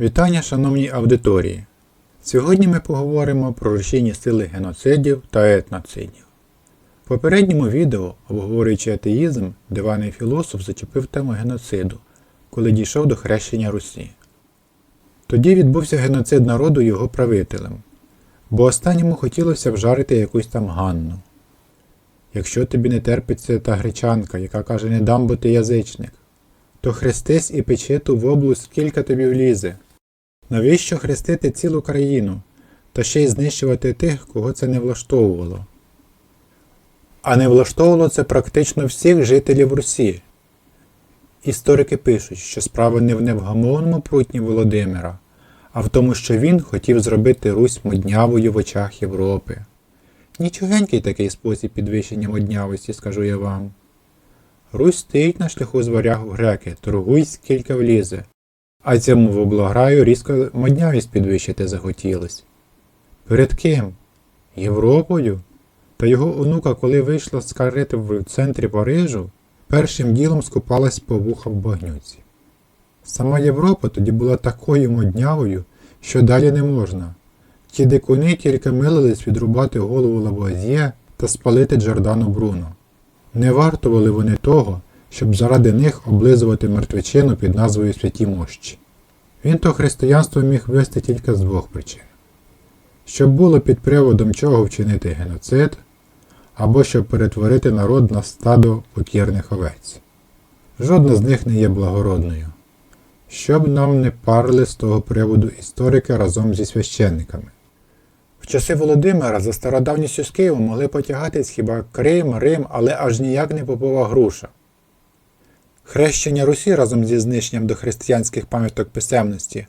Вітання, шановній аудиторії! Сьогодні ми поговоримо про рушійні сили геноцидів та етноцидів. В попередньому відео, обговорюючи атеїзм, диваний філософ зачепив тему геноциду, коли дійшов до хрещення Русі. Тоді відбувся геноцид народу його правителем, бо останньому хотілося вжарити якусь там Ганну. Якщо тобі не терпиться та гречанка, яка каже не дам, бо ти язичник, то хрестись і печи ту воблу, скільки тобі влізе. Навіщо хрестити цілу країну та ще й знищувати тих, кого це не влаштовувало? А не влаштовувало це практично всіх жителів Русі. Історики пишуть, що справа не в невгамовному прутні Володимира, а в тому, що він хотів зробити Русь моднявою в очах Європи. Нічогенький такий спосіб підвищення моднявості, скажу я вам. Русь стоїть на шляху з варягу греки, торгуй скільки влізе, а цьому воблограю різко моднявість підвищити захотілось. Перед ким? Європою? Та його онука, коли вийшла з карети в центрі Парижу, першим ділом скупалась по вуха в багнюці. Сама Європа тоді була такою моднявою, що далі не можна. Ті дикуни тільки милились відрубати голову Лавуазьє та спалити Джордану Бруно. Не вартували вони того, щоб заради них облизувати мертвечину під назвою Святі Мощі. Він то християнство міг вести тільки з двох причин: щоб було під приводом чого вчинити геноцид, або щоб перетворити народ на стадо покірних овець. Жодна з них не є благородною. Щоб нам не парили з того приводу історики разом зі священниками. В часи Володимира за стародавністю з Києва могли потягатись хіба Крим, Рим, але аж ніяк не попова груша. Хрещення Русі разом зі знищенням дохристиянських пам'яток писемності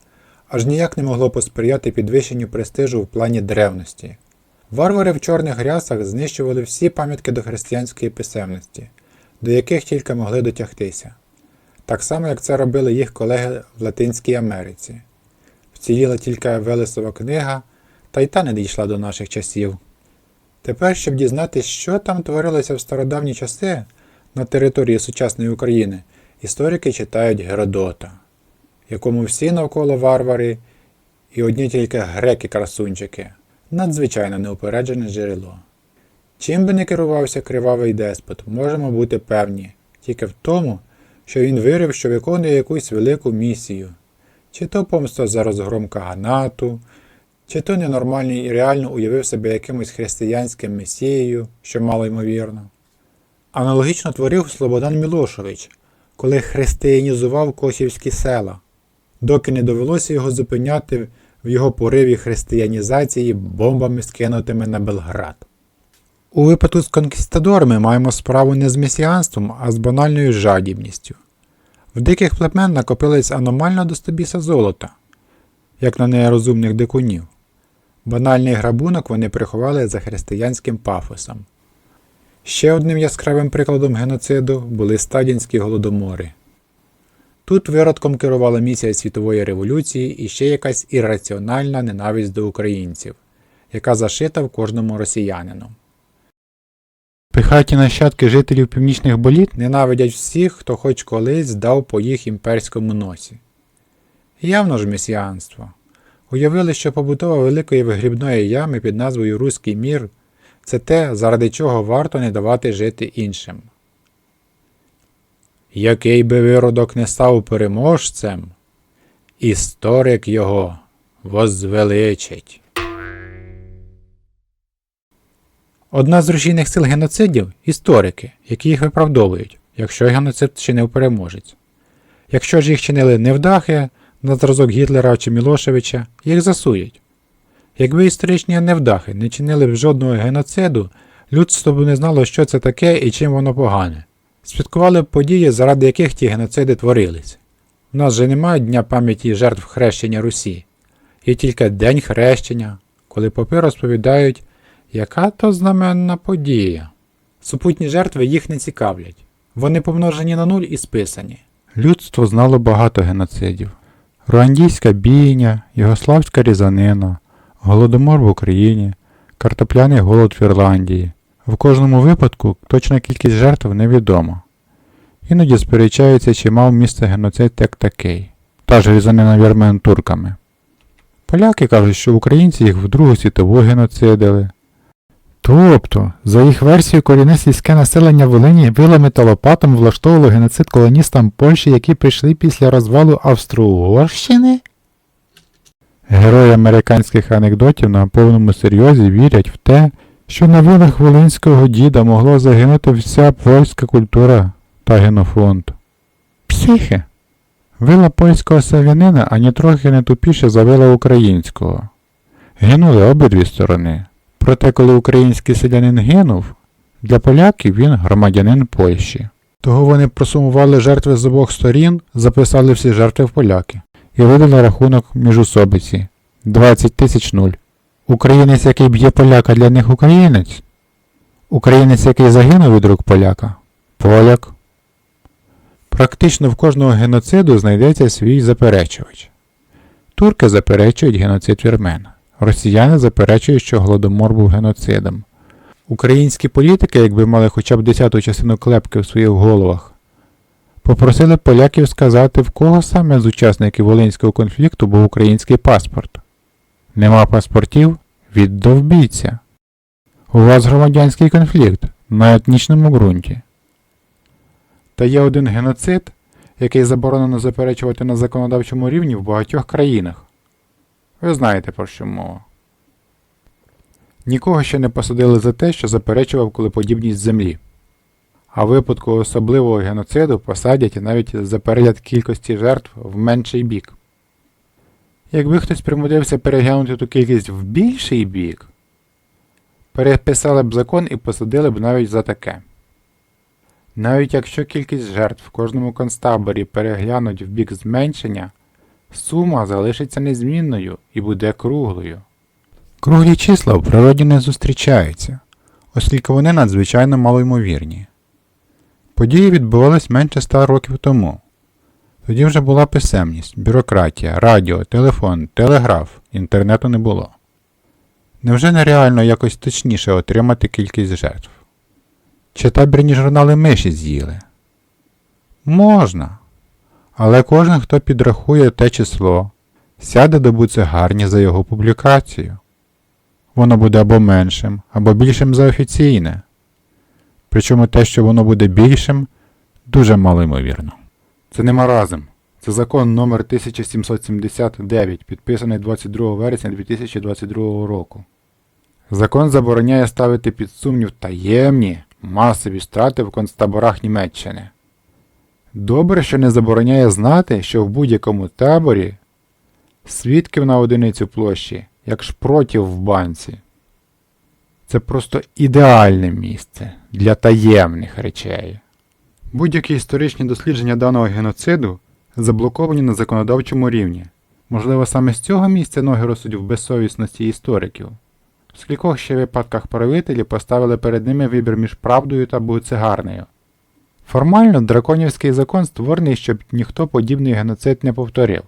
аж ніяк не могло посприяти підвищенню престижу в плані древності. Варвари в чорних грясах знищували всі пам'ятки дохристиянської писемності, до яких тільки могли дотягтися, так само як це робили їх колеги в Латинській Америці. Вціліла тільки Велесова книга, та й та не дійшла до наших часів. Тепер, щоб дізнатися, що там творилося в стародавні часи на території сучасної України, історики читають Геродота, якому всі навколо варвари і одні тільки греки-красунчики, надзвичайно неупереджене джерело. Чим би не керувався кривавий деспот, можемо бути певні, тільки в тому, що він вирив, що виконує якусь велику місію, чи то помста за розгром каганату, чи то ненормальний і реально уявив себе якимось християнським месією, що мало ймовірно. Аналогічно творив Слободан Мілошович, коли християнізував косівські села, доки не довелося його зупиняти в його пориві християнізації бомбами, скинутими на Белград. У випадку з конкістадорами маємо справу не з месіанством, а з банальною жадібністю. В диких племен накопилось аномально до стобіса золота, як на нерозумних дикунів. Банальний грабунок вони приховали за християнським пафосом. Ще одним яскравим прикладом геноциду були стадінські голодомори. Тут виродком керувала місія світової революції і ще якась ірраціональна ненависть до українців, яка зашита в кожному росіянину. Пихаті нащадки жителів північних боліт ненавидять всіх, хто хоч колись здав по їх імперському носі. Явно ж месіанство. Уявили, що побутова великої вигрібної ями під назвою Руський мір це те, заради чого варто не давати жити іншим. Який би виродок не став переможцем, історик його возвеличить. Одна з рушійних сил геноцидів історики, які їх виправдовують, якщо геноцид чинив переможець. Якщо ж їх чинили невдахи, на зразок Гітлера чи Мілошевича, їх засують. Якби історичні невдахи не чинили б жодного геноциду, людство б не знало, що це таке і чим воно погане. Святкували б події, заради яких ті геноциди творились. У нас же немає Дня пам'яті жертв хрещення Русі. Є тільки День хрещення, коли попи розповідають, яка то знаменна подія. Супутні жертви їх не цікавлять. Вони помножені на нуль і списані. Людство знало багато геноцидів. Руандійська бійня, Югославська різанина, Голодомор в Україні, картопляний голод в Ірландії. В кожному випадку точна кількість жертв невідома. Іноді сперечаються, чи мав місце геноцид як такий. та ж різанина вірмен турками. Поляки кажуть, що українці їх в Другу світову геноцидили. Тобто, за їх версією, корінне сільське населення Волині вилами та лопатом влаштовувало геноцид колоністам Польщі, які прийшли після розвалу Австро-Угорщини? Герої американських анекдотів на повному серйозі вірять в те, що на вилах волинського діда могло загинути вся польська культура та генофонд. Психи. Вила польського селянина ані трохи не тупіше за вила українського. Гинули обидві сторони. Проте, коли український селянин гинув, для поляків він громадянин Польщі. Того вони просумували жертви з обох сторін, записали всі жертви в поляки і видали рахунок міжусобиці 20 тисяч нуль. Українець, який б'є поляка, для них українець. Українець, який загинув від рук поляка поляк. Практично в кожного геноциду знайдеться свій заперечувач. Турки заперечують геноцид вірмен. Росіяни заперечують, що голодомор був геноцидом. Українські політики, якби мали хоча б десяту частину клепки в своїх головах, попросили поляків сказати, в кого саме з учасників Волинського конфлікту був український паспорт. Нема паспортів? Віддовбіться. У вас громадянський конфлікт на етнічному ґрунті. Та є один геноцид, який заборонено заперечувати на законодавчому рівні в багатьох країнах. Ви знаєте про що мова. Нікого ще не посадили за те, що заперечував колиподібність землі. А в випадку особливого геноциду посадять навіть за перегляд кількості жертв в менший бік. Якби хтось примудився переглянути ту кількість в більший бік, переписали б закон і посадили б навіть за таке. Навіть якщо кількість жертв в кожному концтаборі переглянуть в бік зменшення, сума залишиться незмінною і буде круглою. Круглі числа в природі не зустрічаються, оскільки вони надзвичайно малоймовірні. Події відбувались менше ста років тому. Тоді вже була писемність, бюрократія, радіо, телефон, телеграф, інтернету не було. Невже нереально якось точніше отримати кількість жертв? Чи табірні журнали миші з'їли? Можна. Але кожен, хто підрахує те число, сяде до буцегарні за його публікацію. Воно буде або меншим, або більшим за офіційне. Причому те, що воно буде більшим, дуже малоймовірно. Це не маразм. Це закон номер 1779, підписаний 22 вересня 2022 року. Закон забороняє ставити під сумнів таємні масові страти в концтаборах Німеччини. Добре, що не забороняє знати, що в будь-якому таборі свідків на одиницю площі, як шпротів в банці. Це просто ідеальне місце для таємних речей. Будь-які історичні дослідження даного геноциду заблоковані на законодавчому рівні. Можливо, саме з цього місця ноги ростуть в безсовісності істориків. В скількох ще випадках правителі поставили перед ними вибір між правдою та буцегарнею. Формально драконівський закон створений, щоб ніхто подібний геноцид не повторив.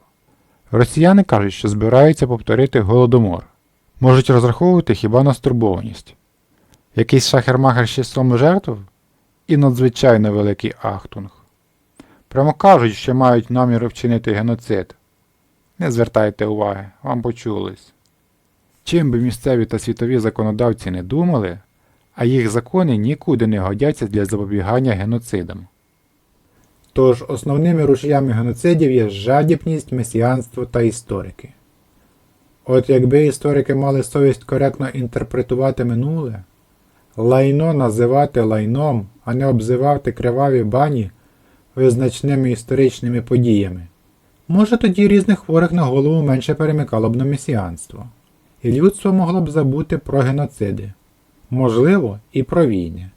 Росіяни кажуть, що збираються повторити голодомор. Можуть розраховувати хіба на стурбованість. Якийсь шахермахер з числом жертв і надзвичайно великий ахтунг. Прямо кажуть, що мають намір вчинити геноцид. Не звертайте уваги, вам почулось. Чим би місцеві та світові законодавці не думали, а їх закони нікуди не годяться для запобігання геноцидам. Тож основними рушіями геноцидів є жадібність, месіанство та історики. От якби історики мали совість коректно інтерпретувати минуле, лайно називати лайном, а не обзивати криваві бані визначними історичними подіями, може тоді різних хворих на голову менше перемикало б на месіанство і людство могло б забути про геноциди, можливо, і про війни.